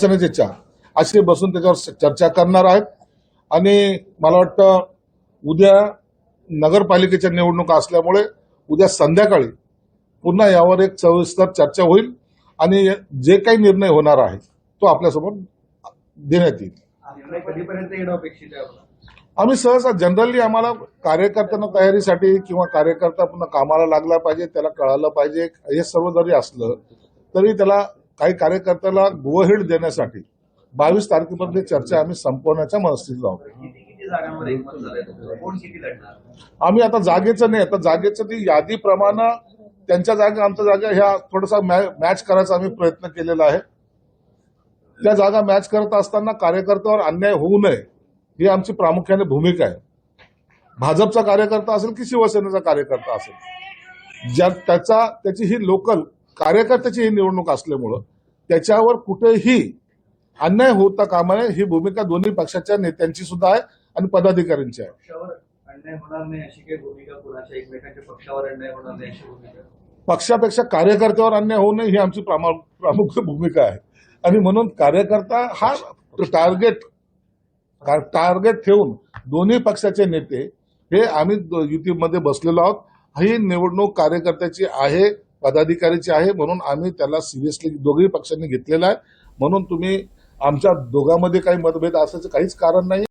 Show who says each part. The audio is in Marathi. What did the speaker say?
Speaker 1: शिवसेनेचे चार असे बसून त्याच्यावर चर्चा करणार आहेत. आणि मला वाटतं उद्या नगरपालिकेच्या निवडणुका असल्यामुळे उद्या संध्याकाळी पुन्हा यावर एक सविस्तर चर्चा होईल आणि जे काही निर्णय होणार आहे तो आपल्यासमोर देण्यात येईल. आम्ही सहसा जनरली आम्हाला कार्यकर्त्यांना तयारीसाठी किंवा कार्यकर्ता पुन्हा कामाला लागला पाहिजे त्याला कळालं पाहिजे हे सर्व जरी असलं तरी त्याला काही कार्यकर्त्याला गोहेड देण्यासाठी बावीस तारखेपर्यंत चर्चा आम्ही संपवण्याच्या मनस्थितीत आहोत. आम्ही आता जागेचं नाही आता जागेचं ती यादीप्रमाणे त्यांच्या जागा आमच्या जागा ह्या थोडासा मॅच करायचा आम्ही प्रयत्न केलेला आहे. त्या जागा मॅच करत असताना कार्यकर्त्यावर अन्याय होऊ नये ही आमची प्रामुख्याने भूमिका आहे. भाजपचा कार्यकर्ता असेल की शिवसेनेचा कार्यकर्ता असेल? ज्या त्याचा त्याची ही लोकल कार्यकर्त्याची ही निवडणूक असल्यामुळं त्याच्यावर कुठेही अन्याय होता कामा नये ही भूमिका दोन्ही पक्षाच्या नेत्यांची सुद्धा आहे आणि पदाधिकाऱ्यांची आहे. पक्षापेक्षा कार्यकर्त्यावर अन्याय होऊ नये ही आमची प्रामा- प्रमुख भूमिका आहे. आणि म्हणून कार्यकर्ता हा टार्गेट टार्गेट ठेवून दोन्ही पक्षाचे नेते हे आम्ही युतीमध्ये बसलेलो आहोत. ही निवडणूक कार्यकर्त्याची आहे. पदाधिकाऱ्याची आहे म्हणून आम्ही त्याला सिरियसली दोघही पक्षांनी घेतलेला आहे. म्हणून तुम्ही आमच्या दोघांमध्ये काही मतभेद असायचं काहीच कारण नाही.